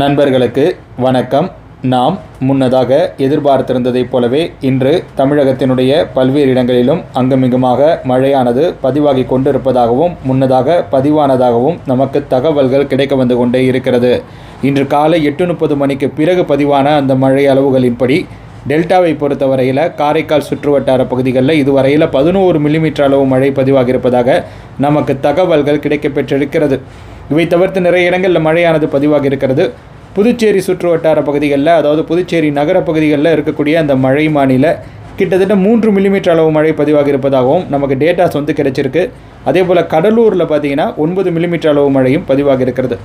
நண்பர்களுக்கு வணக்கம். நாம் முன்னதாக எதிர்பார்த்திருந்ததைப் போலவே இன்று தமிழகத்தினுடைய பல்வேறு இடங்களிலும் அங்குமிங்குமாக மழையானது பதிவாகி கொண்டிருப்பதாகவும் முன்னதாக பதிவானதாகவும் நமக்கு தகவல்கள் கிடைக்க வந்து கொண்டே இருக்கிறது. இன்று காலை எட்டு முப்பது மணிக்கு பிறகு பதிவான அந்த மழை அளவுகளின்படி டெல்டாவை பொறுத்தவரையில் காரைக்கால் சுற்றுவட்டார பகுதிகளில் இதுவரையில் பதினோரு மில்லிமீட்டர் அளவு மழை பதிவாகியிருப்பதாக நமக்கு தகவல்கள் கிடைக்கப்பெற்றிருக்கிறது. இவை தவிர்த்து நிறைய இடங்களில் மழையானது பதிவாக இருக்கிறது. புதுச்சேரி சுற்றுவட்டார பகுதிகளில் அதாவது புதுச்சேரி நகர பகுதிகளில் இருக்கக்கூடிய அந்த மழை மாநில கிட்டத்தட்ட மூன்று மில்லிமீட்டர் அளவு மழை பதிவாக இருப்பதாகவும் நமக்கு டேட்டாஸ் வந்து கிடைச்சிருக்கு. அதே போல் கடலூரில் பார்த்தீங்கன்னா ஒன்பது மில்லிமீட்டர் அளவு மழையும் பதிவாக இருக்கிறது.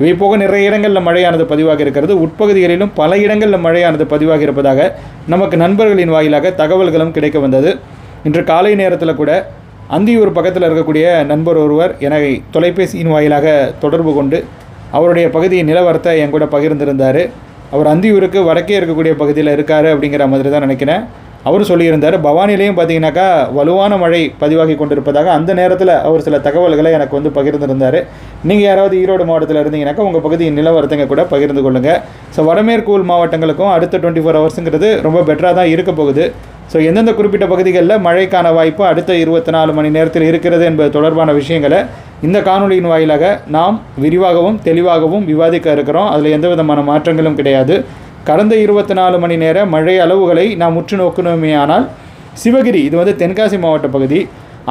இவை போக நிறைய இடங்களில் மழையானது பதிவாக இருக்கிறது. உட்பகுதிகளிலும் பல இடங்களில் மழையானது பதிவாக இருப்பதாக நமக்கு நண்பர்களின் வாயிலாக தகவல்களும் கிடைக்க வந்தது. இன்று காலை நேரத்தில் கூட அந்தியூர் பக்கத்தில் இருக்கக்கூடிய நண்பர் ஒருவர் என்னை தொலைபேசியின் வாயிலாக தொடர்பு கொண்டு அவருடைய பகுதியின் நிலவரத்தை என் கூட பகிர்ந்திருந்தார். அவர் அந்தியூருக்கு வடக்கே இருக்கக்கூடிய பகுதியில் இருக்கார் அப்படிங்கிற மாதிரி தான் நினைக்கிறேன். அவர் சொல்லியிருந்தார் பவானிலையும் பார்த்தீங்கன்னாக்கா வலுவான மழை பதிவாகி கொண்டிருப்பதாக அந்த நேரத்தில் அவர் சில தகவல்களை எனக்கு வந்து பகிர்ந்திருந்தார். நீங்கள் யாராவது ஈரோடு மாவட்டத்தில் இருந்தீங்கன்னாக்கா உங்கள் பகுதியின் நிலவரத்தைங்க கூட பகிர்ந்து கொள்ளுங்கள் ஸோ வடமேற்கு உள் மாவட்டங்களுக்கும் அடுத்த டுவெண்ட்டி ஃபோர் ஹவர்ஸுங்கிறது ரொம்ப பெட்டராக தான் இருக்க போகுது. ஸோ எந்தெந்த குறிப்பிட்ட பகுதிகளில் மழைக்கான வாய்ப்பு அடுத்த இருபத்தி நாலு மணி நேரத்தில் இருக்கிறது என்பது தொடர்பான விஷயங்களை இந்த காணொளியின் வாயிலாக நாம் விரிவாகவும் தெளிவாகவும் விவாதிக்க இருக்கிறோம். அதில் எந்த விதமான மாற்றங்களும் கிடையாது. கடந்த இருபத்தி நாலு மணி நேர மழை அளவுகளை நாம் உற்று நோக்கணுமே ஆனால் சிவகிரி இது வந்து தென்காசி மாவட்ட பகுதி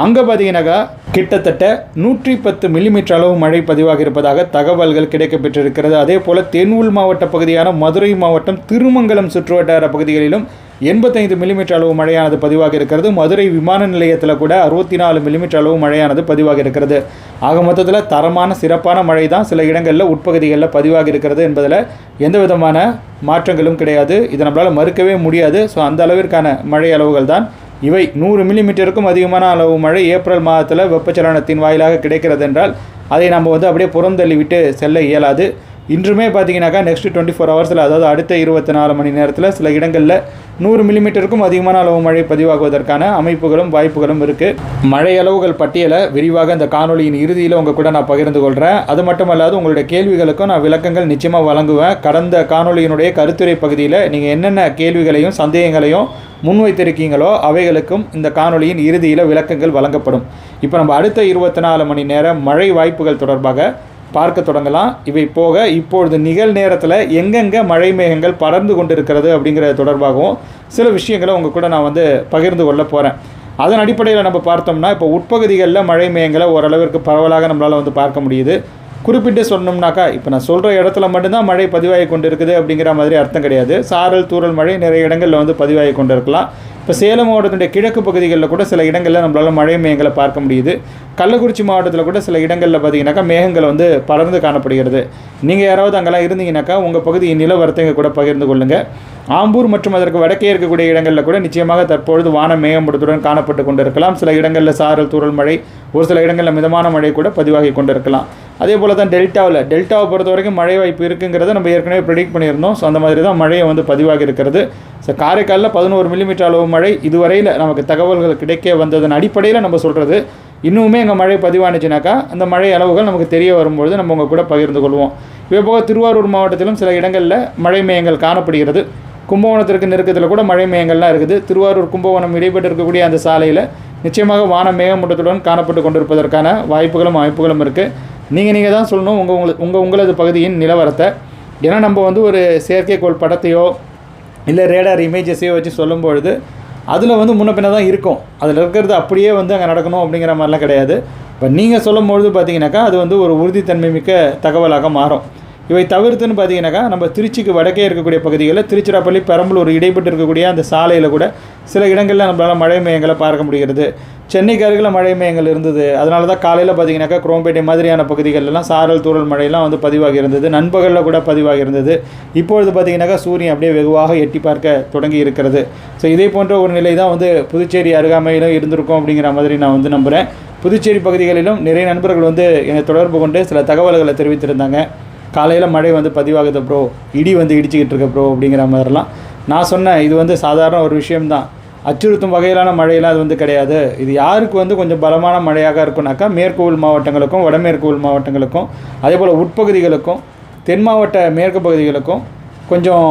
அங்கே பார்த்தீங்கன்னாக்கா கிட்டத்தட்ட நூற்றி பத்து மில்லிமீட்டர் அளவு மழை பதிவாக இருப்பதாக தகவல்கள் கிடைக்கப்பெற்றிருக்கிறது. அதே போல் தென் உள் மாவட்ட பகுதியான மதுரை மாவட்டம் திருமங்கலம் சுற்றுவட்டார பகுதிகளிலும் எண்பத்தைந்து மில்லிமீட்டர் அளவு மழையானது பதிவாக இருக்கிறது. மதுரை விமான நிலையத்தில் கூட அறுபத்தி நாலு மில்லிமீட்டர் அளவு மழையானது பதிவாக இருக்கிறது. ஆக மொத்தத்தில் தரமான சிறப்பான மழை தான் சில இடங்களில் உட்பகுதிகளில் பதிவாக இருக்கிறது என்பதில் எந்த விதமான மாற்றங்களும் கிடையாது. இதை நம்மளால் மறுக்கவே முடியாது. ஸோ அந்த அளவிற்கான மழை அளவுகள் தான் இவை. நூறு மில்லிமீட்டருக்கும் அதிகமான அளவு மழை ஏப்ரல் மாதத்தில் வெப்பச்சலனத்தின் வாயிலாக கிடைக்கிறது என்றால் அதை நம்ம வந்து அப்படியே புறந்தள்ளி விட்டு செல்ல இயலாது. இன்றுமே பார்த்தீங்கன்னாக்கா நெக்ஸ்ட் டுவெண்ட்டி ஃபோர் ஹவர்ஸில் அதாவது அடுத்த இருபத்தி நாலு மணி நேரத்தில் சில இடங்களில் நூறு மில்லிமீட்டருக்கும் அதிகமான அளவு மழை பதிவாகுவதற்கான அமைப்புகளும் வாய்ப்புகளும் இருக்குது மழை அளவுகள் பட்டியலை விரிவாக இந்த காணொலியின் இறுதியில் உங்கள் கூட நான் பகிர்ந்து கொள்கிறேன் அது மட்டுமல்லாது உங்களுடைய கேள்விகளுக்கும் நான் விளக்கங்கள் நிச்சயமாக வழங்குவேன். கடந்த காணொலியினுடைய கருத்துரை பகுதியில் நீங்கள் என்னென்ன கேள்விகளையும் சந்தேகங்களையும் முன்வைத்திருக்கீங்களோ அவைகளுக்கும் இந்த காணொலியின் இறுதியில் விளக்கங்கள் வழங்கப்படும். இப்போ நம்ம அடுத்த இருபத்தி நாலு மணி நேரம் மழை வாய்ப்புகள் தொடர்பாக பார்க்க தொடங்கலாம். இவை போக இப்பொழுது நிகழ் நேரத்தில் எங்கெங்கே மழை மேகங்கள் படர்ந்து கொண்டிருக்கிறது அப்படிங்கிறது தொடர்பாகவும் சில விஷயங்களை உங்கள் கூட நான் வந்து பகிர்ந்து கொள்ள போகிறேன் அதன் அடிப்படையில் நம்ம பார்த்தோம்னா இப்போ உட்பகுதிகளில் மழை மேகங்களை ஓரளவிற்கு பரவலாக நம்மளால் வந்து பார்க்க முடியுது. குறிப்பிட்டு சொன்னோம்னாக்கா இப்போ நான் சொல்கிற இடத்துல மட்டும்தான் மழை பதிவாகி கொண்டு இருக்குது அப்படிங்கிற மாதிரி அர்த்தம் கிடையாது. சாரல் தூரல் மழை நிறைய இடங்களில் வந்து பதிவாகி கொண்டு இருக்கலாம் இப்போ சேலம் மாவட்டத்தினுடைய கிழக்கு பகுதிகளில் கூட சில இடங்களில் நம்மளால் மழை மேகங்களை பார்க்க முடியுது. கள்ளக்குறிச்சி மாவட்டத்தில் கூட சில இடங்களில் பார்த்தீங்கன்னாக்கா மேகங்கள் வந்து படர்ந்து காணப்படுகிறது. நீங்கள் யாராவது அங்கெல்லாம் இருந்தீங்கன்னாக்கா உங்கள் பகுதியின் நிலவரத்தை கூட பகிர்ந்து கொள்ளுங்கள் ஆம்பூர் மற்றும் அதற்கு வடக்கே இருக்கக்கூடிய இடங்களில் கூட நிச்சயமாக தற்பொழுது வான மேகமூட்டத்துடன் காணப்பட்டு கொண்டிருக்கலாம். சில இடங்களில் சாரல் தூரல் மழை ஒரு சில இடங்களில் மிதமான மழை கூட பதிவாகி கொண்டிருக்கலாம். அதே போல் தான் டெல்டாவில் டெல்டாவை பொறுத்த வரைக்கும் மழை வாய்ப்பு இருக்குங்கிறத நம்ம ஏற்கனவே ப்ரெடிக்ட் பண்ணியிருந்தோம். ஸோ அந்த மாதிரி தான் மழையை வந்து பதிவாகி இருக்கிறது. ஸோ காரைக்காலில் பதினோரு மில்லிமீட்டர் அளவு மழை இதுவரையில் நமக்கு தகவல்கள் கிடைக்க வந்ததன் அடிப்படையில் நம்ம சொல்கிறது இன்னுமே எங்கள் மழை பதிவானுச்சுனாக்கா அந்த மழை அளவுகள் நமக்கு தெரிய வரும்பொழுது நம்ம உங்கள் கூட பகிர்ந்து கொள்வோம். இதே போக திருவாரூர் மாவட்டத்திலும் சில இடங்களில் மழை மேயங்கள் காணப்படுகிறது. கும்பகோணத்திற்கு நெருக்கத்தில் கூட மழை மேயங்கள்லாம் இருக்குது. திருவாரூர் கும்பகோணம் இடைப்பட்டு இருக்கக்கூடிய அந்த சாலையில் நிச்சயமாக வான மேகமூட்டத்துடன் காணப்பட்டு கொண்டிருப்பதற்கான வாய்ப்புகளும் வாய்ப்புகளும் இருக்குது நீங்கள் நீங்கள் தான் சொல்லணும் உங்கள் உங்களுக்கு உங்கள் உங்களது பகுதியின் நிலவரத்தை. ஏன்னா நம்ம வந்து ஒரு செயற்கைக்கோள் படத்தையோ இல்லை ரேடார் இமேஜஸையோ வச்சு சொல்லும்பொழுது அதில் வந்து முன்ன பின்ன தான் இருக்கும். அதில் இருக்கிறது அப்படியே வந்து அங்கே நடக்கணும் அப்படிங்கிற மாதிரிலாம் கிடையாது. இப்போ நீங்கள் சொல்லும்பொழுது பார்த்தீங்கன்னாக்கா அது வந்து ஒரு உறுதித்தன்மை மிக்க தகவலாக மாறும். இவை தவிர்த்துன்னு பார்த்தீங்கன்னாக்கா நம்ம திருச்சிக்கு வடக்கே இருக்கக்கூடிய பகுதிகளில் திருச்சிராப்பள்ளி பெரம்பலூர் இடைப்பட்டு இருக்கக்கூடிய அந்த சாலையில் கூட சில இடங்களில் நம்மளால் மழை மையங்களை பார்க்க முடிகிறது. சென்னைக்கு அருகில் மழை மையங்கள் இருந்தது. அதனால தான் காலையில் பார்த்தீங்கன்னாக்கா குரோம்பேட்டை மாதிரியான பகுதிகளெல்லாம் சாரல் தூரல் மழையெல்லாம் வந்து பதிவாகி இருந்தது. நண்பகலில் கூட பதிவாகி இருந்தது. இப்பொழுது பார்த்தீங்கன்னாக்கா சூரியன் அப்படியே வெகுவாக எட்டி பார்க்க தொடங்கி இருக்கிறது. ஸோ இதே போன்ற ஒரு நிலை தான் வந்து புதுச்சேரி அருகாமையிலும் இருந்திருக்கும் அப்படிங்கிற மாதிரி நான் வந்து நம்புகிறேன் புதுச்சேரி பகுதிகளிலும் நிறைய நண்பர்கள் வந்து என்னை தொடர்பு கொண்டு சில தகவல்களை தெரிவித்திருந்தாங்க. காலையில் மழை வந்து பதிவாகுது ப்ரோ இடி வந்து இடிச்சிக்கிட்டு இருக்க ப்ரோ அப்படிங்கிற மாதிரிலாம். நான் சொன்னேன் இது வந்து சாதாரண ஒரு விஷயம்தான். அச்சுறுத்தும் வகையிலான மழையெல்லாம் அது வந்து கிடையாது. இது யாருக்கு வந்து கொஞ்சம் பலமான மழையாக இருக்குனாக்கா மேற்கு உள் மாவட்டங்களுக்கும் வடமேற்கு உள் மாவட்டங்களுக்கும் அதே போல் உட்பகுதிகளுக்கும் தென் மாவட்ட மேற்கு பகுதிகளுக்கும் கொஞ்சம்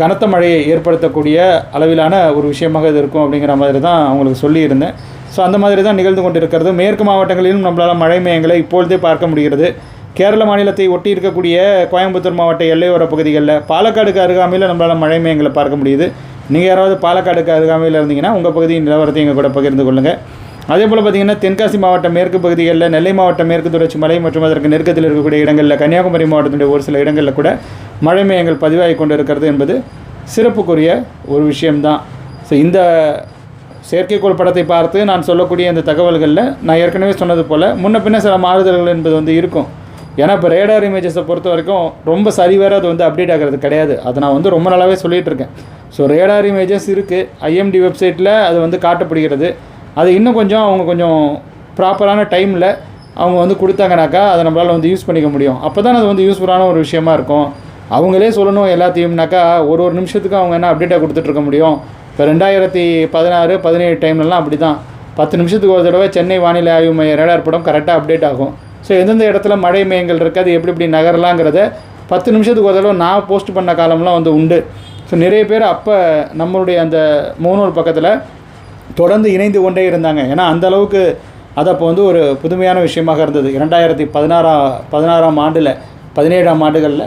கனத்த மழையை ஏற்படுத்தக்கூடிய அளவிலான ஒரு விஷயமாக இது இருக்கும் அப்படிங்கிற மாதிரி தான் அவங்களுக்கு சொல்லியிருந்தேன். ஸோ அந்த மாதிரி தான் நிகழ்ந்து கொண்டிருக்கிறது. மேற்கு மாவட்டங்களிலும் நம்மளால் மழை மேயங்களை இப்பொழுதே பார்க்க முடிகிறது. கேரள மாநிலத்தை ஒட்டி இருக்கக்கூடிய கோயம்புத்தூர் மாவட்ட எல்லையோர பகுதிகளில் பாலக்காடுக்கு அருகாமையில் நம்மளால் மழை மேகங்களை பார்க்க முடியுது. நீங்கள் யாராவது பாலக்காடுக்கு அருகாமையில் இருந்தீங்கன்னா உங்கள் பகுதியின் நிலவரத்தை எங்கள் கூட பகிர்ந்து கொள்ளுங்கள் அதே போல் பார்த்தீங்கன்னா தென்காசி மாவட்ட மேற்கு பகுதிகளில் நெல்லை மாவட்ட மேற்கு தொடர்ச்சி மலை மற்றும் அதற்கு நெருக்கத்தில் இருக்கக்கூடிய இடங்களில் கன்னியாகுமரி மாவட்டத்தினுடைய ஒரு சில இடங்களில் கூட மழை மேகங்கள் பதிவாகி கொண்டு இருக்கிறது என்பது சிறப்புக்குரிய ஒரு விஷயம்தான். ஸோ இந்த செயற்கைக்கோள் படத்தை பார்த்து நான் சொல்லக்கூடிய இந்த தகவல்களில் நான் ஏற்கனவே சொன்னது போல் முன்ன பின்ன சில மாறுதல்கள் என்பது வந்து இருக்கும். ஏன்னா இப்போ ரேடார் இமேஜஸை பொறுத்த வரைக்கும் ரொம்ப சரிவர அது வந்து அப்டேட் ஆகிறது கிடையாது. அதை நான் வந்து ரொம்ப நாளாகவே சொல்லிகிட்டு இருக்கேன். ஸோ ரேடார் இமேஜஸ் இருக்குது ஐஎம்டி வெப்சைட்டில் அது வந்து காட்டப்படுகிறது. அது இன்னும் கொஞ்சம் அவங்க கொஞ்சம் ப்ராப்பரான டைமில் அவங்க வந்து கொடுத்தாங்கனாக்கா அதை நம்மளால் வந்து யூஸ் பண்ணிக்க முடியும். அப்போ தான் அது வந்து யூஸ்ஃபுல்லான ஒரு விஷயமா இருக்கும். அவங்களே சொல்லணும் எல்லாத்தையும்னாக்கா ஒரு ஒரு நிமிஷத்துக்கு அவங்க என்ன அப்டேட்டாக கொடுத்துட்ருக்க முடியும். இப்போ ரெண்டாயிரத்தி பதினாறு பதினேழு டைம்லலாம் அப்படி தான் பத்து நிமிஷத்துக்கு ஒரு தடவை சென்னை வானிலை ஆய்வு மைய ரேடார் படம் கரெக்டாக அப்டேட் ஆகும். ஸோ எந்தெந்த இடத்துல மழை மையங்கள் இருக்குது அது எப்படி எப்படி நகரலாங்கிறத பத்து நிமிஷத்துக்கு ஒரு தடவை நான் போஸ்ட் பண்ண காலம்லாம் வந்து உண்டு. ஸோ நிறைய பேர் அப்போ நம்மளுடைய அந்த மூணூர் பக்கத்தில் தொடர்ந்து இணைந்து கொண்டே இருந்தாங்க. ஏன்னா அந்த அளவுக்கு அது அப்போ வந்து ஒரு புதுமையான விஷயமாக இருந்தது. இரண்டாயிரத்தி பதினாறாம் பதினாறாம் ஆண்டில் பதினேழாம் ஆண்டுகளில்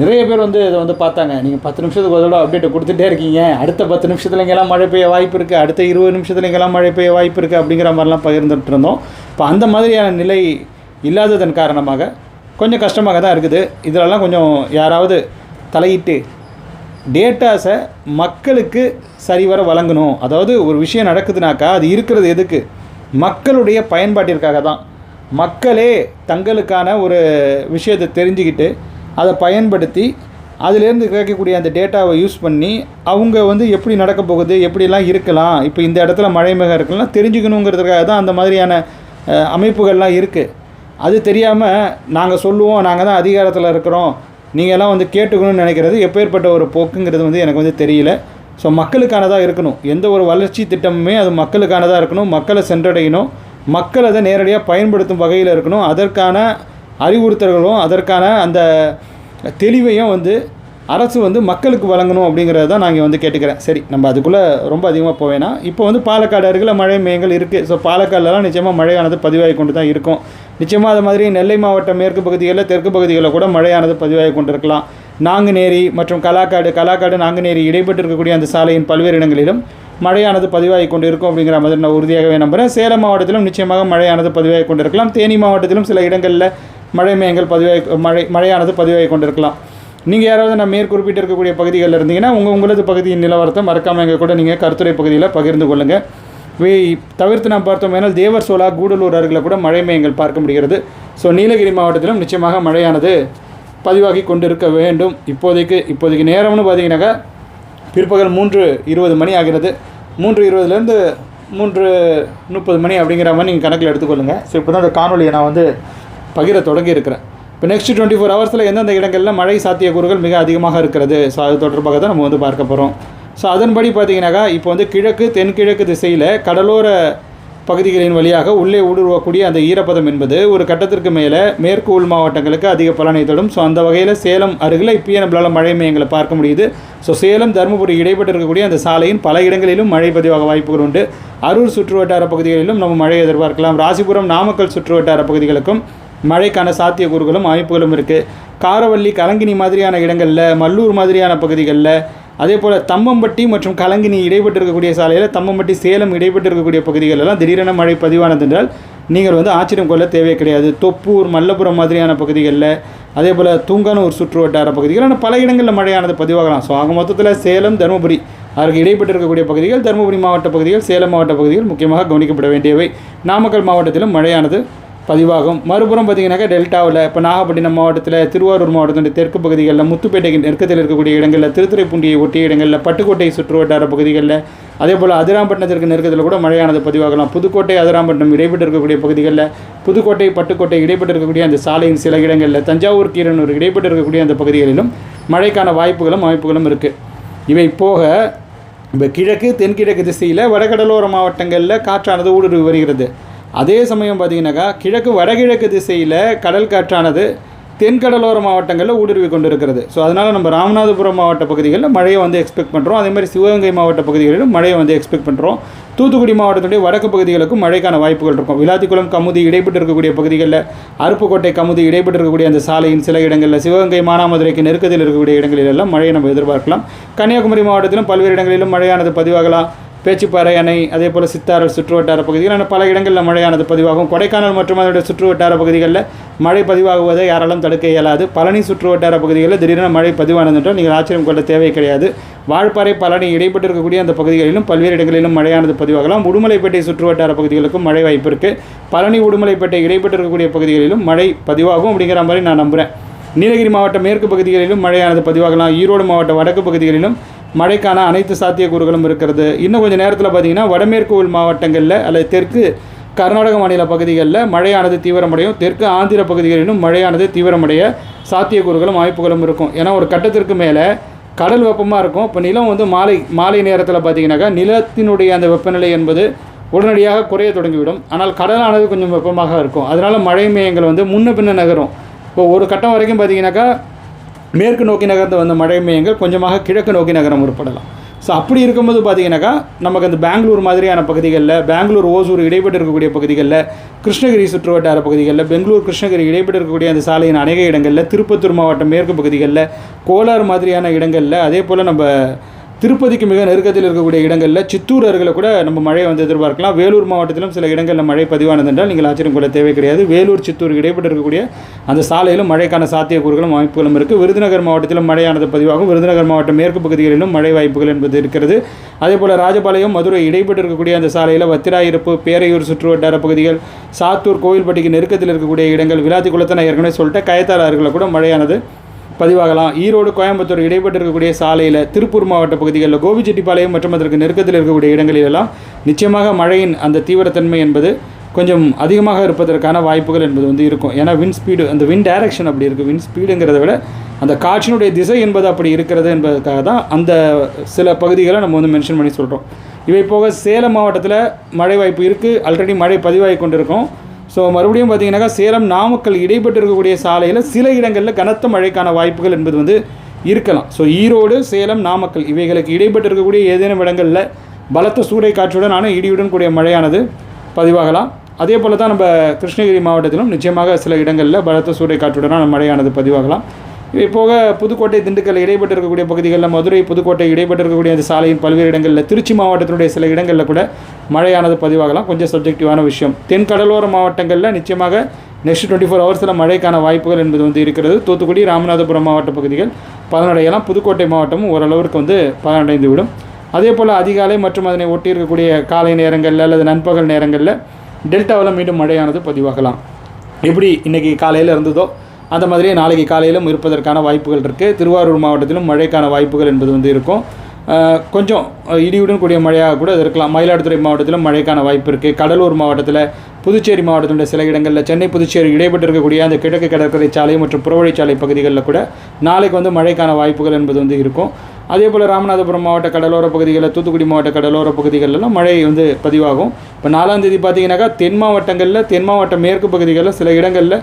நிறைய பேர் வந்து இதை வந்து பார்த்தாங்க. நீங்கள் பத்து நிமிஷத்துக்கு ஒரு தடவை அப்டேட் கொடுத்துட்டே இருக்கீங்க. அடுத்த பத்து நிமிஷத்துல இங்கெல்லாம் மழை பெய்ய வாய்ப்பு இருக்குது அடுத்த இருபது நிமிஷத்தில் இங்கெல்லாம் மழை பெய்ய வாய்ப்பு இருக்குது அப்படிங்கிற மாதிரிலாம் பகிர்ந்துட்டு இருந்தோம். இப்போ அந்த மாதிரியான நிலை இல்லாததன் காரணமாக கொஞ்சம் கஷ்டமாக தான் இருக்குது. இதிலெல்லாம் கொஞ்சம் யாராவது தலையிட்டு டேட்டாஸை மக்களுக்கு சரிவர வழங்கணும். அதாவது ஒரு விஷயம் நடக்குதுனாக்கா அது இருக்கிறது எதுக்கு? மக்களுடைய பயன்பாட்டிற்காக தான். மக்களே தங்களுக்கான ஒரு விஷயத்தை தெரிஞ்சுக்கிட்டு அதை பயன்படுத்தி அதிலேருந்து கிடைக்கக்கூடிய அந்த டேட்டாவை யூஸ் பண்ணி அவங்க வந்து எப்படி நடக்க போகுது எப்படிலாம் இருக்கலாம் இப்போ இந்த இடத்துல மழை மேகம் இருக்கலாம் தெரிஞ்சுக்கணுங்கிறதுக்காக தான் அந்த மாதிரியான அமைப்புகள்லாம் இருக்குது அது தெரியாமல் நாங்கள் சொல்லுவோம் நாங்கள் தான் அதிகாரத்தில் இருக்கிறோம். நீங்கள் எல்லாம் வந்து கேட்டுக்கணும்னு நினைக்கிறது எப்பேற்பட்ட ஒரு போக்குங்கிறது வந்து எனக்கு வந்து தெரியல. ஸோ மக்களுக்கானதாக இருக்கணும். எந்த ஒரு வளர்ச்சி திட்டமுமே அது மக்களுக்கானதாக இருக்கணும். மக்களை சென்றடையணும். மக்கள் அதை நேரடியாக பயன்படுத்தும் வகையில் இருக்கணும். அதற்கான அறிவுறுத்தல்களும் அதற்கான அந்த தெளிவையும் வந்து அரசு வந்து மக்களுக்கு வழங்கணும் அப்படிங்கிறத தான் நாங்கள் வந்து கேட்டுக்கிறேன். சரி நம்ம அதுக்குள்ளே ரொம்ப அதிகமாக போவேனா இப்போ வந்து பாலக்காடு அருகில் மழை மேயங்கள் இருக்குது ஸோ பாலக்காடுலலாம் நிச்சயமாக மழையானது பதிவாகி கொண்டு தான் இருக்கும். நிச்சயமாக அது மாதிரி நெல்லை மாவட்ட மேற்கு பகுதிகளில் தெற்கு பகுதிகளில் கூட மழையானது பதிவாகி கொண்டிருக்கலாம். நாங்குநேரி மற்றும் கலாக்காடு கலாக்காடு நாங்குநேரி இடைப்பட்டு இருக்கக்கூடிய அந்த சாலையின் பல்வேறு இடங்களிலும் மழையானது பதிவாகி கொண்டு இருக்கும் அப்படிங்கிற மாதிரி நான் உறுதியாகவே நம்புகிறேன் சேலம் மாவட்டத்திலும் நிச்சயமாக மழையானது பதிவாகி கொண்டிருக்கலாம். தேனி மாவட்டத்திலும் சில இடங்களில் மழை மேயங்கள் பதிவாகி மழை மழையானது பதிவாகி கொண்டிருக்கலாம். நீங்கள் யாராவது நான் மேற்குறிப்பிட்டு இருக்கக்கூடிய பகுதிகளில் இருந்தீங்கன்னா உங்கள் உங்களது பகுதியின் நிலவரத்தை மறக்காமல் எங்கள் கூட நீங்கள் கருத்துரை பகுதியில் பகிர்ந்து கொள்ளுங்கள் தவிர்த்து நாம் பார்த்தோம் ஏனால் தேவர் சோலா கூடலூர் அருகில் கூட மழை மேயங்கள் பார்க்க முடிகிறது. ஸோ நீலகிரி மாவட்டத்திலும் நிச்சயமாக மழையானது பதிவாகி கொண்டிருக்க வேண்டும். இப்போதைக்கு இப்போதைக்கு நேரம்னு பார்த்தீங்கன்னாக்கா பிற்பகல் மூன்று இருபது மணி ஆகிறது. மூன்று இருபதுலேருந்து மூன்று முப்பது மணி அப்படிங்கிற மாதிரி நீங்கள் கணக்கில் எடுத்துக்கொள்ளுங்கள் ஸோ இப்போ தான் அந்த காணொலியை நான் வந்து பகிர தொடங்கி இருக்கிறேன். இப்போ நெக்ஸ்ட் டுவெண்ட்டி ஃபோர் ஹவர்ஸில் எந்தெந்த இடங்களில் மழை சாத்தியக்கூறுகள் மிக அதிகமாக இருக்கிறது? ஸோ அது தொடர்பாக தான் நம்ம வந்து பார்க்க போகிறோம் ஸோ அதன்படி பார்த்தீங்கன்னாக்கா இப்போ வந்து கிழக்கு தென்கிழக்கு திசையில் கடலோர பகுதிகளின் வழியாக உள்ளே ஊடுருவக்கூடிய அந்த ஈரப்பதம் என்பது ஒரு கட்டத்திற்கு மேலே மேற்கு உள் மாவட்டங்களுக்கு அதிக பலனை தரும். ஸோ அந்த வகையில் சேலம் அருகில் இப்பயே நம்மளால் மழை மையங்களை பார்க்க முடியுது. ஸோ சேலம் தருமபுரி இடைப்பட்டு இருக்கக்கூடிய அந்த சாலையின் பல இடங்களிலும் மழை பதிவாக வாய்ப்புகள் உண்டு. அரூர் சுற்றுவட்டார பகுதிகளிலும் நம்ம மழை எதிர்பார்க்கலாம். ராசிபுரம் நாமக்கல் சுற்றுவட்டார பகுதிகளுக்கும் மழைக்கான சாத்தியக்கூறுகளும் வாய்ப்புகளும் இருக்குது காரவள்ளி கலங்கினி மாதிரியான இடங்களில் மல்லூர் மாதிரியான பகுதிகளில் அதே போல் தம்மம்பட்டி மற்றும் கலங்கினி இடைப்பட்டு இருக்கக்கூடிய சாலையில் தம்மம்பட்டி சேலம் இடைப்பட்டு இருக்கக்கூடிய பகுதிகளெல்லாம் திடீரென மழை பதிவானது என்றால் நீங்கள் வந்து ஆச்சரியம் கொள்ள தேவை கிடையாது. தொப்பூர் மல்லபுரம் மாதிரியான பகுதிகளில் அதே போல் தூங்கானூர் சுற்று வட்டார பகுதிகள் ஆனால் பல இடங்களில் மழையானது பதிவாகலாம். ஸோ ஆக மொத்தத்தில் சேலம் தருமபுரி அதற்கு இடைப்பட்டு இருக்கக்கூடிய பகுதிகள் தருமபுரி மாவட்ட பகுதிகள் சேலம் மாவட்ட பகுதிகள் முக்கியமாக கவனிக்கப்பட வேண்டியவை. நாமக்கல் மாவட்டத்திலும் மழையானது பதிவாகும். மறுபுறம் பார்த்தீங்கன்னாக்கா டெல்டாவில் இப்போ நாகப்பட்டினம் மாவட்டத்தில் திருவாரூர் மாவட்டத்தினுடைய தெற்கு பகுதிகளில் முத்துப்பேட்டை நெருக்கத்தில் இருக்கக்கூடிய இடங்களில் திருத்துறைப்பூண்டியை ஒட்டிய இடங்களில் பட்டுக்கோட்டை சுற்றுவட்டார பகுதிகளில் அதே போல் அதிராம்பட்டினத்திற்கு நெருக்கத்தில் கூட மழையானது பதிவாகலாம். புதுக்கோட்டை அதிராம்பட்டினம் இடைப்பட்டு இருக்கக்கூடிய பகுதிகளில் புதுக்கோட்டை பட்டுக்கோட்டை இடைப்பட்டு இருக்கக்கூடிய அந்த சாலையின் சில இடங்களில் தஞ்சாவூர் கீரனூர் இடைப்பட்டு இருக்கக்கூடிய அந்த பகுதிகளிலும் மழைக்கான வாய்ப்புகளும் வாய்ப்புகளும் இருக்குது இவை போக இப்போ கிழக்கு தென்கிழக்கு திசையில் வடகடலோர மாவட்டங்களில் காற்றானது ஊடுருவி வருகிறது. அதே சமயம் பார்த்தீங்கன்னாக்கா கிழக்கு வடகிழக்கு திசையில் கடல் காற்றானது தென்கடலோர மாவட்டங்களில் ஊடுருவி கொண்டு இருக்கிறது ஸோ அதனால் நம்ம ராமநாதபுரம் மாவட்ட பகுதிகளில் மழையை வந்து எக்ஸ்பெக்ட் பண்ணுறோம் அதே மாதிரி சிவகங்கை மாவட்ட பகுதிகளிலும் மழையை வந்து எக்ஸ்பெக்ட் பண்ணுறோம் தூத்துக்குடி மாவட்டத்துடைய வடக்கு பகுதிகளுக்கும் மழைக்கான வாய்ப்புகள் இருக்கும். விளாத்திக்குளம் கமுதி இடைப்பட்டு இருக்கக்கூடிய பகுதிகளில் அருப்புக்கோட்டை கமுதி இடைப்பட்டு இருக்கக்கூடிய அந்த சாலையின் சில இடங்களில் சிவகங்கை மானாமதுரைக்கு நெருக்கத்தில் இருக்கக்கூடிய இடங்களிலெல்லாம் மழையை நம்ம எதிர்பார்க்கலாம். கன்னியாகுமரி மாவட்டத்திலும் பல்வேறு இடங்களிலும் மழையானது பதிவாகலாம். பேச்சுப்பாறை அணை அதே போல் சித்தாறு சுற்றுவட்டார பகுதிகள் ஆனால் பல இடங்களில் மழையானது பதிவாகும். கொடைக்கானல் மற்றும் அதனுடைய சுற்றுவட்டார பகுதிகளில் மழை பதிவாகுவதை யாராலும் தடுக்க இயலாது. பழனி சுற்றுவட்டார பகுதிகளில் திடீரென மழை பதிவானதுன்றால் நீங்கள் ஆச்சரியம் கொள்ள தேவை கிடையாது. வாழ்பாறை பழனி இடைப்பட்டு இருக்கக்கூடிய அந்த பகுதிகளிலும் பல்வேறு இடங்களிலும் மழையானது பதிவாகலாம். உடுமலைப்பேட்டை சுற்றுவட்டார பகுதிகளுக்கும் மழை வாய்ப்பு இருக்குது பழனி உடுமலைப்பேட்டை இடைப்பட்டு இருக்கக்கூடிய பகுதிகளிலும் மழை பதிவாகும் அப்படிங்கிற மாதிரி நான் நம்புகிறேன் நீலகிரி மாவட்ட மேற்கு பகுதிகளிலும் மழையானது பதிவாகலாம். ஈரோடு மாவட்ட வடக்கு பகுதிகளிலும் மழைக்கான அனைத்து சாத்தியக்கூறுகளும் இருக்கிறது. இன்னும் கொஞ்சம் நேரத்தில் பார்த்தீங்கன்னா வடமேற்கு உள் மாவட்டங்களில் அல்லது தெற்கு கர்நாடக மாநில பகுதிகளில் மழையானது தீவிரமடையும் தெற்கு ஆந்திர பகுதிகளிலும் மழையானது தீவிரமடைய சாத்தியக்கூறுகளும் வாய்ப்புகளும் இருக்கும். ஏன்னா ஒரு கட்டத்திற்கு மேலே கடல் வெப்பமாக இருக்கும். இப்போ நிலம் வந்து மாலை மாலை நேரத்தில் பார்த்தீங்கன்னாக்கா நிலத்தினுடைய அந்த வெப்பநிலை என்பது உடனடியாக குறைய தொடங்கிவிடும். ஆனால் கடலானது கொஞ்சம் வெப்பமாக இருக்கும். அதனால் மழை மேயங்கள் வந்து முன்ன பின்ன நகரும். இப்போ ஒரு கட்டம் வரைக்கும் பார்த்தீங்கன்னாக்கா மேற்கு நோக்கி நகர்ந்து வந்த மழை மையங்கள் கொஞ்சமாக கிழக்கு நோக்கி நகரம் உருப்படலாம். ஸோ அப்படி இருக்கும்போது பார்த்தீங்கன்னாக்கா நமக்கு அந்த பெங்களூர் மாதிரியான பகுதிகளில் பெங்களூர் ஓசூர் இடைப்பட்டு இருக்கக்கூடிய பகுதிகளில் கிருஷ்ணகிரி சுற்றுவட்டார பகுதிகளில் பெங்களூர் கிருஷ்ணகிரி இடைப்பட்டு இருக்கக்கூடிய அந்த சாலையின் அநேக இடங்களில் திருப்பத்தூர் மாவட்டம் மேற்கு பகுதிகளில் கோலார் மாதிரியான இடங்களில் அதே போல் நம்ம திருப்பதிக்கு மிக நெருக்கத்தில் இருக்கக்கூடிய இடங்களில் சித்தூர் அருகில் கூட நம்ம மழையை வந்து எதிர்பார்க்கலாம். வேலூர் மாவட்டத்திலும் சில இடங்களில் மழை பதிவானது என்றால் நீங்கள் ஆச்சரியம் கொள்ள தேவை கிடையாது. வேலூர் சித்தூர் இடைப்பட்டு இருக்கக்கூடிய அந்த சாலையிலும் மழைக்கான சாத்தியக்கூறுகளும் வாய்ப்புகளும் இருக்குது விருதுநகர் மாவட்டத்திலும் மழையானது பதிவாகும். விருதுநகர் மாவட்டம் மேற்கு பகுதிகளிலும் மழை வாய்ப்புகள் என்பது இருக்கிறது. அதே போல் ராஜபாளையம் மதுரை இடைப்பட்டு இருக்கக்கூடிய அந்த சாலையில் வத்திராயிருப்பு பேரையூர் சுற்றுவட்டார பகுதிகள் சாத்தூர் கோவில்பட்டிக்கு நெருக்கத்தில் இருக்கக்கூடிய இடங்கள் விளாத்திக்குளத்தை நான் ஏற்கனவே சொல்லிட்டேன் கயத்தாறு கூட மழையானது பதிவாகலாம். ஈரோடு கோயம்புத்தூர் இடைப்பட்டு இருக்கக்கூடிய சாலையில் திருப்பூர் மாவட்ட பகுதிகளில் கோபிச்செட்டிப்பாளையம் மற்றும் அதற்கு நெருக்கத்தில் இருக்கக்கூடிய இடங்களிலெல்லாம் நிச்சயமாக மழையின் அந்த தீவிரத்தன்மை என்பது கொஞ்சம் அதிகமாக இருப்பதற்கான வாய்ப்புகள் என்பது வந்து இருக்கும். ஏன்னா வின் ஸ்பீடு அந்த வின் டைரக்ஷன் அப்படி இருக்குது வின் ஸ்பீடுங்கிறத விட அந்த காற்றினுடைய திசை என்பது அப்படி இருக்கிறது என்பதற்காக தான் அந்த சில பகுதிகளை நம்ம வந்து மென்ஷன் பண்ணி சொல்கிறோம் இவை போக சேலம் மாவட்டத்தில் மழை வாய்ப்பு இருக்குது ஆல்ரெடி மழை பதிவாகி கொண்டிருக்கும். ஸோ மறுபடியும் பார்த்தீங்கன்னாக்கா சேலம் நாமக்கல் இடைப்பட்டு இருக்கக்கூடிய சாலையில் சில இடங்களில் கனத்த மழைக்கான வாய்ப்புகள் என்பது வந்து இருக்கலாம். ஸோ ஈரோடு சேலம் நாமக்கல் இவைகளுக்கு இடைப்பட்டு இருக்கக்கூடிய ஏதேனும் இடங்களில் பலத்த சூறை காற்றுடன் ஆனால் இடியுடன் கூடிய மழையானது பதிவாகலாம். அதே போல் தான் நம்ம கிருஷ்ணகிரி மாவட்டத்திலும் நிச்சயமாக சில இடங்களில் பலத்த சூறை காற்றுடனான மழையானது பதிவாகலாம். இவை போக புதுக்கோட்டை திண்டுக்கல் இடைப்பட்டு இருக்கக்கூடிய பகுதிகளில் மதுரை புதுக்கோட்டை இடைப்பட்டு இருக்கக்கூடிய அந்த சாலையின் பல்வேறு இடங்களில் திருச்சி மாவட்டத்தினுடைய சில இடங்களில் கூட மழையானது பதிவாகலாம். கொஞ்சம் சப்ஜெக்டிவான விஷயம். தென் கடலோர மாவட்டங்களில் நிச்சயமாக நெக்ஸ்ட் டுவெண்ட்டி ஃபோர் ஹவர்ஸில் மழைக்கான வாய்ப்புகள் என்பது வந்து இருக்கிறது. தூத்துக்குடி ராமநாதபுரம் மாவட்ட பகுதிகள் பலனடையலாம் புதுக்கோட்டை மாவட்டமும் ஓரளவிற்கு வந்து பலனடைந்து விடும் அதே போல் அதிகாலை மற்றும் அதனை ஒட்டி இருக்கக்கூடிய காலை நேரங்களில் அல்லது நண்பகல் நேரங்களில் டெல்டாவில் மீண்டும் மழையானது பதிவாகலாம். எப்படி இன்றைக்கி காலையில் இருந்ததோ அந்த மாதிரியே நாளைக்கு காலையிலும் இருப்பதற்கான வாய்ப்புகள் இருக்குது திருவாரூர் மாவட்டத்திலும் மழைக்கான வாய்ப்புகள் என்பது வந்து இருக்கும். கொஞ்சம் இடியுடன் கூடிய மழையாக கூட இருக்கலாம். மயிலாடுதுறை மாவட்டத்தில் மழைக்கான வாய்ப்பு இருக்குது கடலூர் மாவட்டத்தில் புதுச்சேரி மாவட்டத்தினுடைய சில இடங்களில் சென்னை புதுச்சேரி இடைப்பட்டு இருக்கக்கூடிய அந்த கிழக்கு கடற்கரை சாலை மற்றும் புறவழிச்சாலை பகுதிகளில் கூட நாளைக்கு வந்து மழைக்கான வாய்ப்புகள் என்பது வந்து இருக்கும். அதே போல் ராமநாதபுரம் மாவட்ட கடலோர பகுதிகளில் தூத்துக்குடி மாவட்ட கடலோர பகுதிகளெல்லாம் மழை வந்து பதிவாகும். இப்போ நாலாம் தேதி பார்த்தீங்கன்னாக்கா தென் மாவட்டங்களில் தென் மாவட்ட மேற்கு பகுதிகளில் சில இடங்களில்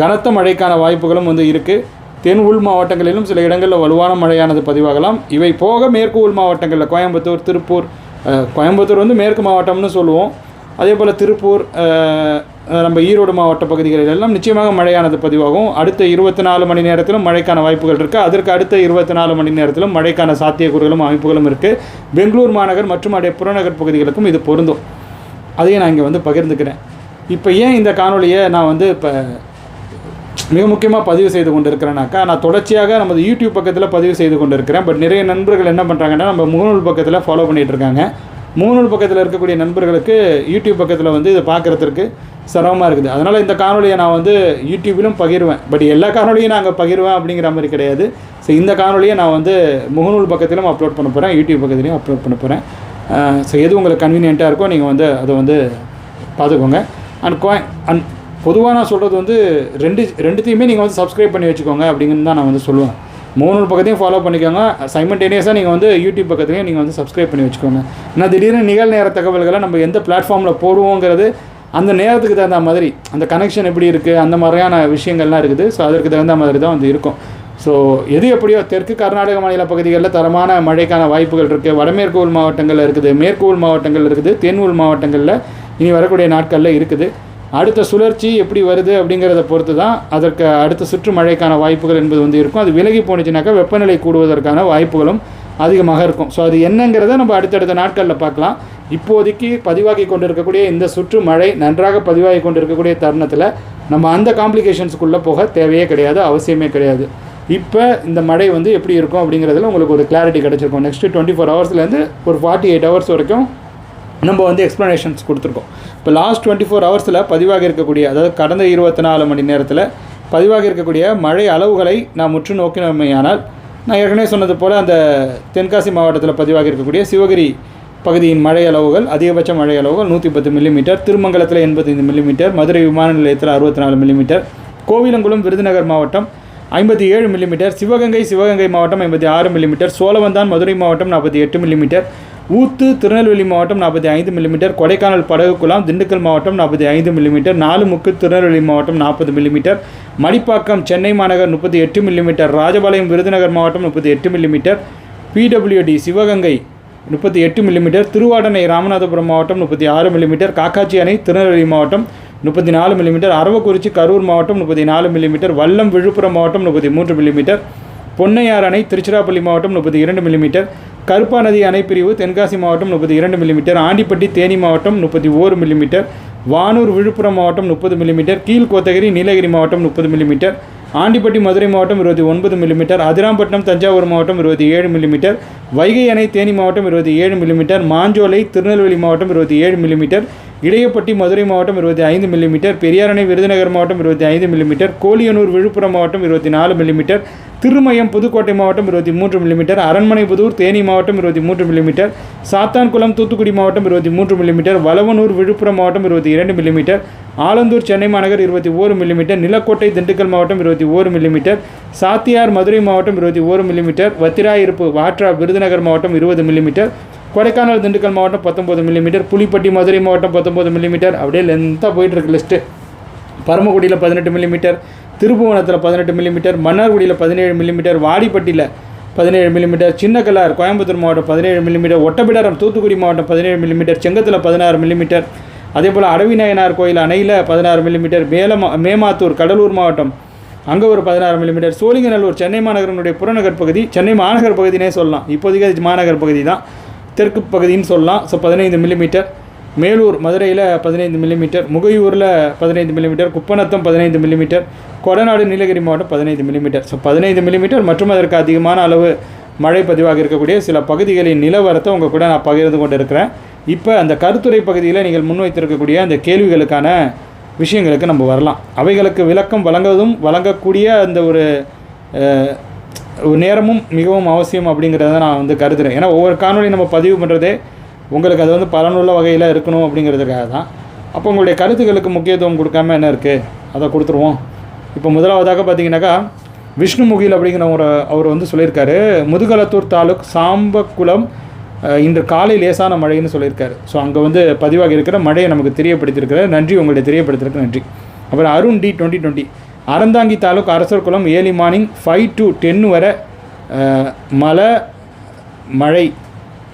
கனத்த மழைக்கான வாய்ப்புகளும் வந்து இருக்குது தென் உள் மாவட்டங்களிலும் சில இடங்களில் வலுவான மழையானது பதிவாகலாம். இவை போக மேற்கு உள் மாவட்டங்களில் கோயம்புத்தூர் திருப்பூர் கோயம்புத்தூர் வந்து மேற்கு மாவட்டம்னு சொல்லுவோம். அதே போல் திருப்பூர் நம்ம ஈரோடு மாவட்ட பகுதிகளில் எல்லாம் நிச்சயமாக மழையானது பதிவாகும். அடுத்த இருபத்தி நாலு மணி நேரத்திலும் மழைக்கான வாய்ப்புகள் இருக்குது அதற்கு அடுத்த இருபத்தி நாலு மணி நேரத்திலும் மழைக்கான சாத்தியக்கூறுகளும் அமைப்புகளும் இருக்குது பெங்களூர் மாநகர் மற்றும் அடைய புறநகர் பகுதிகளுக்கும் இது பொருந்தும். அதையும் நான் இங்கே வந்து பகிர்ந்துக்கிறேன். இப்போ ஏன் இந்த காணொலியை நான் வந்து இப்போ மிக முக்கியமாக பதிவு செய்து கொண்டிருக்கிறேனாக்கா நான் தொடர்ச்சியாக நமது யூடியூப் பக்கத்தில் பதிவு செய்து கொண்டிருக்கிறேன். பட் நிறைய நண்பர்கள் என்ன பண்ணுறாங்கன்னா நம்ம முகநூல் பக்கத்தில் ஃபாலோ பண்ணிகிட்டு இருக்காங்க. முகநூல் பக்கத்தில் இருக்கக்கூடிய நண்பர்களுக்கு யூடியூப் பக்கத்தில் வந்து இதை பார்க்குறதுக்கு சிரமமாக இருக்குது. அதனால் இந்த காணொலியை நான் வந்து யூடியூப்பிலும் பகிர்வேன். பட் எல்லா காணொலியும் நாங்கள் பகிர்வேன் அப்படிங்கிற மாதிரி கிடையாது. ஸோ இந்த காணொலியை நான் வந்து முகநூல் பக்கத்திலும் அப்லோட் பண்ண போகிறேன் யூடியூப் பக்கத்துலையும் அப்லோட் பண்ண போகிறேன் ஸோ எது உங்களுக்கு கன்வீனியண்ட்டாக இருக்கோ நீங்கள் வந்து அதை வந்து பார்த்துக்கோங்க. அண்ட் கோ அண்ட் பொதுவாக நான் சொல்கிறது வந்து ரெண்டு ரெண்டுத்தையுமே நீங்கள் வந்து சப்ஸ்கிரைப் பண்ணி வச்சுக்கோங்க அப்படிங்கிறது தான் நான் வந்து சொல்லுவேன். மூணு பக்கத்தையும் ஃபாலோ பண்ணிக்கோங்க. சைமன்டேனியஸாக நீங்கள் வந்து யூடியூப் பக்கத்துலையும் நீங்கள் வந்து சப்ஸ்கிரைப் பண்ணி வச்சுக்கோங்க. ஏன்னா திடீர்னு நிகழ்நேர தகவல்களை நம்ம எந்த பிளாட்ஃபார்மில் போடுவோங்கிறது அந்த நேரத்துக்கு தகுந்த மாதிரி அந்த கனெக்ஷன் எப்படி இருக்குது அந்த மாதிரியான விஷயங்கள்லாம் இருக்குது. ஸோ அதற்கு தகுந்த மாதிரி தான் வந்து இருக்கும். ஸோ எது எப்படியோ தெற்கு கர்நாடக மாநில பகுதிகளில் தரமான மழைக்கான வாய்ப்புகள் இருக்குது வடமேற்கு உள் மாவட்டங்களில் இருக்குது மேற்கு உள் மாவட்டங்கள் இருக்குது தென் உள் மாவட்டங்களில் இனி வரக்கூடிய நாட்களில் இருக்குது. அடுத்த சுழற்சி எப்படி வருது அப்படிங்கிறத பொறுத்து தான் அதற்கு அடுத்த சுற்று மழைக்கான வாய்ப்புகள் என்பது வந்து இருக்கும். அது விலகி போணுச்சுனாக்கா வெப்பநிலை கூடுவதற்கான வாய்ப்புகளும் அதிகமாக இருக்கும். ஸோ அது என்னங்கிறத நம்ம அடுத்தடுத்த நாட்களில் பார்க்கலாம். இப்போதைக்கு பதிவாகி கொண்டிருக்கக்கூடிய இந்த சுற்று மழை நன்றாக பதிவாகி கொண்டிருக்கக்கூடிய தருணத்தில் நம்ம அந்த காம்ப்ளிகேஷன்ஸுக்குள்ளே போக தேவையே கிடையாது அவசியமே கிடையாது. இப்போ இந்த மழை வந்து எப்படி இருக்கும் அப்படிங்கிறதுல உங்களுக்கு ஒரு கிளாரிட்டி கிடச்சிருக்கும். நெக்ஸ்ட்டு டுவெண்ட்டி ஃபோர் ஹவர்ஸ்லேருந்து ஒரு ஃபார்ட்டி எயிட் ஹவர்ஸ் வரைக்கும் நம்ம வந்து எக்ஸ்ப்ளனேஷன்ஸ் கொடுத்துருக்கோம். இப்போ லாஸ்ட் டுவெண்ட்டி ஃபோர் ஹவர்ஸில் பதிவாக இருக்கக்கூடிய அதாவது கடந்த இருபத்தி நாலு மணி நேரத்தில் பதிவாக இருக்கக்கூடிய மழை அளவுகளை நாம் முற்று நோக்கினமையானால் நான் ஏற்கனவே சொன்னது போல் அந்த தென்காசி மாவட்டத்தில் பதிவாக இருக்கக்கூடிய சிவகிரி பகுதியின் மழை அளவுகள் அதிகபட்ச மழை அளவுகள் நூற்றி பத்து மில்லிமீட்டர் திருமங்கலத்தில் எண்பத்தைந்து மில்லிமீட்டர் மதுரை விமான நிலையத்தில் அறுபத்தி நாலு மில்லிமீட்டர் கோவிலங்குளம் விருதுநகர் மாவட்டம் ஐம்பத்தி ஏழு மில்லிமீட்டர் சிவகங்கை சிவகங்கை மாவட்டம் ஐம்பத்தி ஆறு மில்லிமீட்டர் சோழவந்தான் மதுரை மாவட்டம் நாற்பத்தி எட்டு மில்லிமீட்டர் ஊத்து திருநெல்வேலி மாவட்டம் நாற்பத்தி ஐந்து மில்லிமீட்டர் கொடைக்கானல் படகுக்குளம் திண்டுக்கல் மாவட்டம் நாற்பத்தி ஐந்து மில்லிமீட்டர் நாலுமுக்கு திருநெல்வேலி மாவட்டம் நாற்பது மில்லிமீட்டர் மடிப்பாக்கம் சென்னை மாநகர் முப்பத்தி எட்டு மில்லிமீட்டர் ராஜபாளையம் விருதுநகர் மாவட்டம் முப்பத்தி எட்டு மில்லிமீட்டர் பிடபிள்யூடி சிவகங்கை முப்பத்தி எட்டு மில்லிமீட்டர் திருவாடனை ராமநாதபுரம் மாவட்டம் முப்பத்தி ஆறு மில்லிமீட்டர் காக்காச்சி அணை திருநெல்வேலி மாவட்டம் முப்பத்தி நாலு மில்லிமீட்டர் அரவக்குறிச்சி கரூர் மாவட்டம் முப்பத்தி நாலு மில்லிமீட்டர் வல்லம் விழுப்புரம் மாவட்டம் முப்பத்தி மூன்று மில்லிமீட்டர் பொன்னையார் அணை திருச்சிராப்பள்ளி மாவட்டம் முப்பத்தி இரண்டு மில்லிமீட்டர் கருப்பா நதி அணைப்பிரிவு தென்காசி மாவட்டம் முப்பத்தி இரண்டு மில்லிமீட்டர் ஆண்டிப்பட்டி தேனி மாவட்டம் முப்பத்தி ஓரு மில்லிமீட்டர் வானூர் விழுப்புரம் மாவட்டம் முப்பது மில்லிமீட்டர் கீழ்கோத்தகிரி நீலகிரி மாவட்டம் முப்பது மில்லிமீட்டர் ஆண்டிப்பட்டி மதுரை மாவட்டம் இருபத்தி ஒன்பது மில்லிமீட்டர் அதிராம்பட்டினம் தஞ்சாவூர் மாவட்டம் இருபத்தி ஏழு மில்லிமீட்டர் வைகை அணை தேனி மாவட்டம் இருபத்தி ஏழு மில்லிமீட்டர் மாஞ்சோலை திருநெல்வேலி மாவட்டம் இருபத்தி ஏழு மில்லிமீட்டர் இடையப்பட்டி மதுரை மாவட்டம் இருபத்தி ஐந்து மில்லிமீட்டர் பெரியாரணை விருதுநகர் மாவட்டம் இருபத்தி ஐந்து மில்லிமீட்டர் கோலியனூர் விழுப்புரம் மாவட்டம் இருபத்தி நாலு மில்லிமீட்டர் திருமயம் புதுக்கோட்டை மாவட்டம் இருபத்தி மூன்று மில்லிமீட்டர் அரண்மனைபுதூர் தேனி மாவட்டம் இருபத்தி மூன்று மில்லிமீட்டர் சாத்தான்குளம் தூத்துக்குடி மாவட்டம் இருபத்தி மூன்று மில்லிமீட்டர் வளவனூர் விழுப்புரம் மாவட்டம் இருபத்தி இரண்டு மில்லிமீட்டர் ஆலந்தூர் சென்னை மாநகர் இருபத்தி ஓரு மில்லிமீட்டர் நிலக்கோட்டை திண்டுக்கல் மாவட்டம் இருபத்தி ஓரு மில்லிமீட்டர் சாத்தியார் மதுரை மாவட்டம் இருபத்தி ஓரு மில்லிமீட்டர் வத்திராயிருப்பு வாட்ரா விருதுநகர் மாவட்டம் இருபது மில்லிமீட்டர் கொடைக்கானல் திண்டுக்கல் மாவட்டம் பத்தொம்பது மில்லிமீட்டர் புலிப்பட்டி மதுரை மாவட்டம் பத்தொம்பது மில்லிமீட்டர் அப்படியே லென்த்தாக போயிட்டுருக்கு லிஸ்ட்டு பரமக்குடியில் பதினெட்டு மில்லிமீட்டர் திருப்புவனத்தில் பதினெட்டு மில்லிமீட்டர் மன்னார்குடியில் பதினேழு மில்லிமீட்டர் வாடிப்பட்டியில் பதினேழு மில்லிமீட்டர் சின்னக்கல்லார் கோயம்புத்தூர் மாவட்டம் பதினேழு மில்லிமீட்டர் ஒட்டப்பிடாரம் தூத்துக்குடி மாவட்டம் பதினேழு மில்லிமீட்டர் செங்கத்தில் பதினாறு மில்லிமீட்டர் அதே போல் அடவிநாயனார் கோயில் அணையில் பதினாறு மில்லிமீட்டர் மேலமா மேமாத்தூர் கடலூர் மாவட்டம் அங்கே ஒரு பதினாறு மில்லிமீட்டர் சோழிங்கநல்லூர் சென்னை மாநகரனுடைய புறநகர் பகுதி சென்னை மாநகர் பகுதினே சொல்லலாம். இப்போதைக்கு அது மாநகர் பகுதி தான் தெற்கு பகுதின்னு சொல்லலாம். ஸோ பதினைந்து மில்லிமீட்டர் மேலூர் மதுரையில் பதினைந்து மில்லிமீட்டர் முகையூரில் பதினைந்து மில்லிமீட்டர் குப்பநத்தம் பதினைந்து மில்லிமீட்டர் கொடநாடு நீலகிரி மாவட்டம் பதினைந்து மில்லிமீட்டர் ஸோ பதினைந்து மில்லிமீட்டர் மற்றும் அதற்கு அதிகமான அளவு மழை பதிவாக இருக்கக்கூடிய சில பகுதிகளின் நிலவரத்தை உங்கள் கூட நான் பகிர்ந்து கொண்டு இருக்கிறேன் இப்போ அந்த கருத்துரை பகுதியில் நீங்கள் முன்வைத்திருக்கக்கூடிய அந்த கேள்விகளுக்கான விஷயங்களுக்கு நம்ம வரலாம். அவைகளுக்கு விளக்கம் வழங்குவதும் வழங்கக்கூடிய அந்த ஒரு நேரமும் மிகவும் அவசியம் அப்படிங்கிறத நான் வந்து கருதுகிறேன் ஏன்னா ஒவ்வொரு காணொலி நம்ம பதிவு பண்ணுறதே உங்களுக்கு அது வந்து பலனுள்ள வகையில் இருக்கணும் அப்படிங்கிறதுக்காக தான். அப்போ உங்களுடைய கருத்துக்களுக்கு முக்கியத்துவம் கொடுக்காம என்ன இருக்குது அதை கொடுத்துருவோம். இப்போ முதலாவதாக பார்த்தீங்கன்னாக்கா விஷ்ணுமுகில் அப்படிங்கிற ஒரு அவர் வந்து சொல்லியிருக்காரு. முதுகலத்தூர் தாலுக் சாம்பக்குளம் இன்று காலை லேசான மழைன்னு சொல்லியிருக்காரு. ஸோ அங்கே வந்து பதிவாகி இருக்கிற மழையை நமக்கு தெரியப்படுத்தியிருக்கிற நன்றி உங்களுடைய தெரியப்படுத்திருக்கு நன்றி. அப்புறம் Arun T twenty twenty. Aranthangi taluk Arasarkulam early morning five to ten வரை மழை மழை.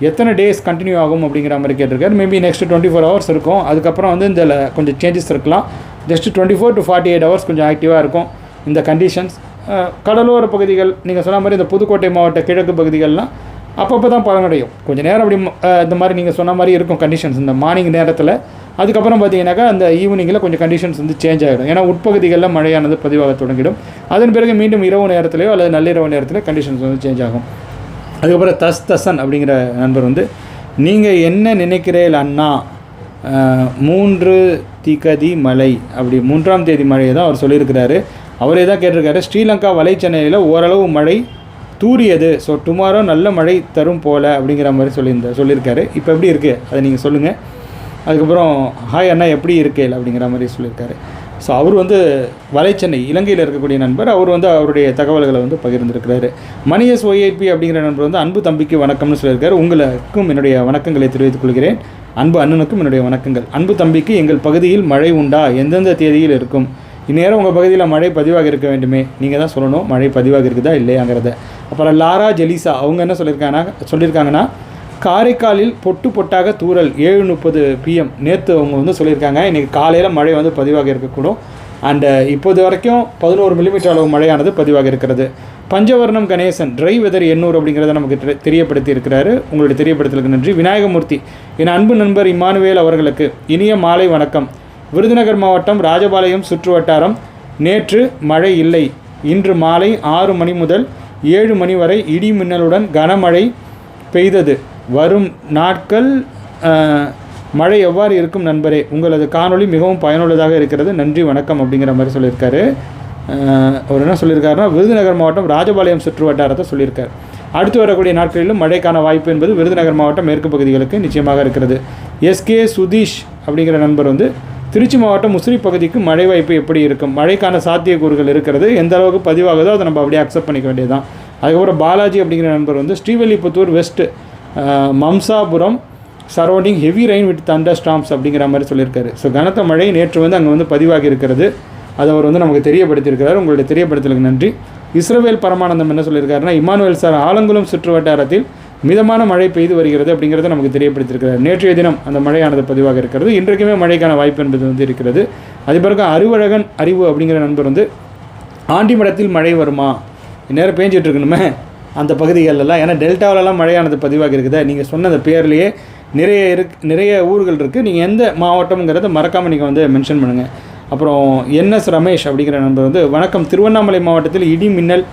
எத்தனை டேஸ் கண்டினியூ ஆகும் அப்படிங்கிற மாதிரி கேட்டிருக்காரு. Maybe next twenty four hours இருக்கும். அதுக்கப்புறம் வந்து இந்த கொஞ்சம் சேஞ்சஸ் இருக்கலாம். Just twenty four to forty eight hours கொஞ்சம் ஆக்டிவாக இருக்கும் இந்த கண்டிஷன்ஸ் கடலோர பகுதிகள் நீங்கள் சொன்ன மாதிரி இந்த புதுக்கோட்டை மாவட்ட கிழக்கு பகுதிகள்லாம் அப்பப்போ தான் பலனடையும். கொஞ்சம் நேரம் அப்படி இந்த மாதிரி நீங்கள் சொன்ன மாதிரி இருக்கும் கண்டிஷன்ஸ் இந்த மார்னிங் நேரத்தில். அதுக்கப்புறம் பார்த்தீங்கன்னாக்கா அந்த ஈவினிங்கில் கொஞ்சம் கண்டிஷன்ஸ் வந்து சேஞ்ச் ஆகிடும் ஏன்னா உட்பகுதிகளில் மழையானது பதிவாக தொடங்கிடும். அதன் பிறகு மீண்டும் இரவு நேரத்திலேயோ அல்லது நள்ளிரவு நேரத்தில் கண்டிஷன்ஸ் வந்து சேஞ்ச் ஆகும். அதுக்கப்புறம் தஸ் தசன் அப்படிங்கிற நண்பர் வந்து நீங்கள் என்ன நினைக்கிறீர்கள் அண்ணா? மூன்று திகதி மலை அப்படி மூன்றாம் தேதி மழையை தான் அவர் சொல்லியிருக்கிறாரு. அவரே தான் கேட்டிருக்காரு ஸ்ரீலங்கா வலை சென்னையில் ஓரளவு மழை தூரியது ஸோ டுமாரோ நல்ல மழை தரும் போல அப்படிங்கிற மாதிரி சொல்லியிருந்தார் சொல்லியிருக்காரு. இப்போ எப்படி இருக்குது அதை நீங்கள் சொல்லுங்கள் அதுக்கப்புறம் ஹாய் அண்ணா எப்படி இருக்கேல்? அப்படிங்கிற மாதிரி சொல்லியிருக்காரு. ஸோ அவர் வந்து வலைச்சென்னை இலங்கையில் இருக்கக்கூடிய நண்பர். அவர் வந்து அவருடைய தகவல்களை வந்து பகிர்ந்திருக்கிறாரு. மணியஸ் ஒய்ஐபி அப்படிங்கிற நண்பர் வந்து அன்பு தம்பிக்கு வணக்கம்னு சொல்லியிருக்காரு. உங்களுக்கும் என்னுடைய வணக்கங்களை தெரிவித்துக் கொள்கிறேன். அன்பு அண்ணனுக்கும் என்னுடைய வணக்கங்கள். அன்பு தம்பிக்கு எங்கள் பகுதியில் மழை உண்டா? எந்தெந்த தேதியில் இருக்கும்? இந்நேரம் உங்கள் பகுதியில் மழை பதிவாக இருக்க வேண்டுமே. நீங்கள் தான் சொல்லணும் மழை பதிவாக இருக்குதா இல்லையாங்கிறத. அப்புறம் லாரா ஜெலிசா அவங்க என்ன சொல்லியிருக்காங்கன்னா சொல்லியிருக்காங்கன்னா காரைக்காலில் பொட்டு பொட்டாக தூரல் ஏழு முப்பது பிஎம் நேற்று அவங்க வந்து சொல்லியிருக்காங்க. இன்றைக்கி காலையில் மழை வந்து பதிவாக இருக்கக்கூடும். அண்டு இப்போது வரைக்கும் பதினோரு மில்லிமீட்டர் அளவு மழையானது பதிவாக இருக்கிறது. பஞ்சவர்ணம் கணேசன் ட்ரை வெதர் எண்ணூர் அப்படிங்கிறத நமக்கு தெ- தெரியப்படுத்தி இருக்கிறாரு. உங்களுடைய தெரியப்படுத்தலுக்கு நன்றி. விநாயகமூர்த்தி என் அன்பு நண்பர் இமானுவேல் அவர்களுக்கு இனிய மாலை வணக்கம். விருதுநகர் மாவட்டம் ராஜபாளையம் சுற்று வட்டாரம். நேற்று மழை இல்லை. இன்று மாலை ஆறு மணி முதல் ஏழு மணி வரை இடி மின்னலுடன் கனமழை பெய்தது. வரும் நாட்கள் மழை எவ்வாறு இருக்கும் நண்பரே? உங்களது காணொளி மிகவும் பயனுள்ளதாக இருக்கிறது. நன்றி வணக்கம் அப்படிங்கிற மாதிரி சொல்லியிருக்காரு. அவர் என்ன சொல்லியிருக்காருன்னா விருதுநகர் மாவட்டம் ராஜபாளையம் சுற்று வட்டாரத்தை சொல்லியிருக்கார். அடுத்து வரக்கூடிய நாட்களிலும் மழைக்கான வாய்ப்பு என்பது விருதுநகர் மாவட்டம் மேற்கு பகுதிகளுக்கு நிச்சயமாக இருக்கிறது. எஸ்கே சுதீஷ் அப்படிங்கிற நண்பர் வந்து திருச்சி மாவட்டம் முசிறி பகுதிக்கு மழை வாய்ப்பு எப்படி இருக்கும்? மழைக்கான சாத்தியக்கூறுகள் இருக்கிறது. எந்த அளவுக்கு பதிவாகுதோ அதை நம்ம அப்படியே அக்செப்ட் பண்ணிக்க வேண்டியதுதான். அதுக்கப்புறம் பாலாஜி அப்படிங்கிற நண்பர் வந்து Srivilliputhur west Mamsapuram surrounding heavy rain with thunder storms அப்படிங்கிற மாதிரி சொல்லியிருக்காரு. ஸோ கனத்த மழை நேற்று வந்து அங்கே வந்து பதிவாகி இருக்கிறது. அதை அவர் வந்து நமக்கு தெரியப்படுத்தியிருக்கிறார். உங்களுடைய தெரியப்படுத்தலுக்கு நன்றி. இஸ்ரவேல் பரமானந்தம் என்ன சொல்லியிருக்காருன்னா இமானுவேல் சார் ஆலங்குளம் சுற்று வட்டாரத்தில் மிதமான மழை பெய்து வருகிறது அப்படிங்கிறத நமக்கு தெரியப்படுத்தியிருக்கிறார். நேற்றைய தினம் அந்த மழையானது பதிவாக இருக்கிறது. இன்றைக்குமே மழைக்கான வாய்ப்பு என்பது வந்து இருக்கிறது. அதே பிறகு அறிவழகன் அறிவு அப்படிங்கிற நண்பர் வந்து ஆண்டிமடத்தில் மழை வருமா? நேரம் பேஞ்சிட்டு இருக்கணுமே. அந்த பகுதிகளெல்லாம் ஏன்னா டெல்டாவிலலாம் மழையானது பதிவாக இருக்குதா. நீங்கள் சொன்ன அந்த பேர்லேயே நிறைய இருக் நிறைய ஊர்கள் இருக்குது நீங்கள் எந்த மாவட்டம்ங்கிறத மறக்காமல் நீங்கள் வந்து மென்ஷன் பண்ணுங்கள் அப்புறம் என்எஸ் ரமேஷ் அப்படிங்கிற நண்பர் வந்து வணக்கம். திருவண்ணாமலை மாவட்டத்தில் இடி மின்னல்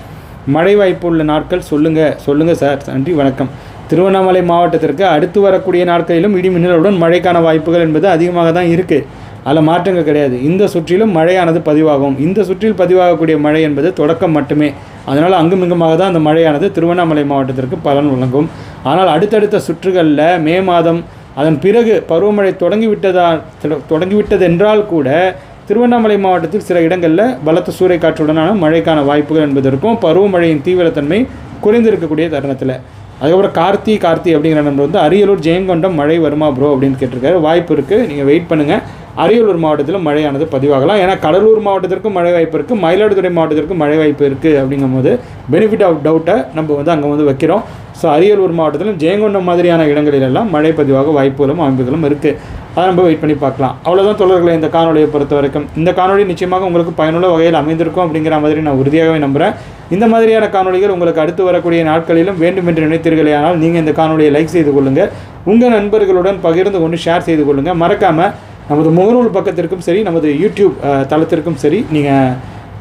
மழை வாய்ப்பு உள்ள நாட்கள் சொல்லுங்கள் சொல்லுங்கள் சார். நன்றி வணக்கம். திருவண்ணாமலை மாவட்டத்திற்கு அடுத்து வரக்கூடிய நாட்களிலும் இடி மின்னலுடன் மழைக்கான வாய்ப்புகள் என்பது அதிகமாக தான் இருக்குது அதில் மாற்றங்கள் கிடையாது. இந்த சுற்றிலும் மழையானது பதிவாகும். இந்த சுற்றில் பதிவாகக்கூடிய மழை என்பது தொடக்கம் மட்டுமே. அதனால் அங்குமிங்குமாக தான் அந்த மழையானது திருவண்ணாமலை மாவட்டத்திற்கு பலன் வழங்கும். ஆனால் அடுத்தடுத்த சுற்றுகளில் மே மாதம் அதன் பிறகு பருவமழை தொடங்கிவிட்டதா தொட- தொடங்கிவிட்டதென்றால் கூட திருவண்ணாமலை மாவட்டத்தில் சில இடங்களில் பலத்த சூறைக்காற்றுடனான மழைக்கான வாய்ப்புகள் என்பது இருக்கும். பருவமழையின் தீவிரத்தன்மை குறைந்திருக்கக்கூடிய தருணத்தில். அதுக்கப்புறம் கார்த்தி கார்த்தி அப்படிங்கிற நண்பர் வந்து அரியலூர் ஜெயங்கொண்டம் மழை வருமா ப்ரோ அப்படின்னு கேட்டிருக்காரு. வாய்ப்பு இருக்குது நீங்கள் வெயிட் பண்ணுங்கள் அரியலூர் மாவட்டத்தில் மழையானது பதிவாகலாம். ஏன்னா கடலூர் மாவட்டத்திற்கும் மழை வாய்ப்பு இருக்குது மயிலாடுதுறை மாவட்டத்திற்கும் மழை வாய்ப்பு இருக்குது அப்படிங்கும்போது பெனிஃபிட் ஆஃப் டவுட்டை நம்ம வந்து அங்கே வந்து வைக்கிறோம். ஸோ அரியலூர் மாவட்டத்திலும் ஜெயங்கொண்டம் மாதிரியான இடங்களிலெல்லாம் மழை பதிவாக வாய்ப்புகளும் அமைப்புகளும் இருக்குது அதை நம்ம வெயிட் பண்ணி பார்க்கலாம். அவ்வளோதான் தொடர்களை இந்த காணொலியை பொறுத்த வரைக்கும் இந்த காணொலி நிச்சயமாக உங்களுக்கு பயனுள்ள வகையில் அமைந்திருக்கும் அப்படிங்கிற மாதிரி நான் உறுதியாகவே நம்புகிறேன் இந்த மாதிரியான காணொளிகள் உங்களுக்கு அடுத்து வரக்கூடிய நாட்களிலும் வேண்டும் என்று நினைத்தீர்களே ஆனால் நீங்கள் இந்த காணொலியை லைக் செய்து கொள்ளுங்கள் உங்கள் நண்பர்களுடன் பகிர்ந்து கொண்டு ஷேர் செய்து கொள்ளுங்கள் மறக்காமல் நமது முகநூல் பக்கத்திற்கும் சரி நமது யூடியூப் தளத்திற்கும் சரி நீங்கள்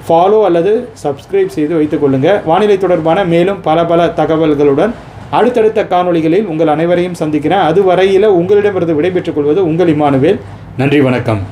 ஃபாலோ அல்லது சப்ஸ்கிரைப் செய்து வைத்துக் கொள்ளுங்கள் வானிலை தொடர்பான மேலும் பல பல தகவல்களுடன் அடுத்தடுத்த காணொளிகளில் உங்கள் அனைவரையும் சந்திக்கிறேன். அதுவரையில் உங்களிடமிருந்து விடைபெற்றுக் கொள்வது உங்கள் இமானுவேல். நன்றி வணக்கம்.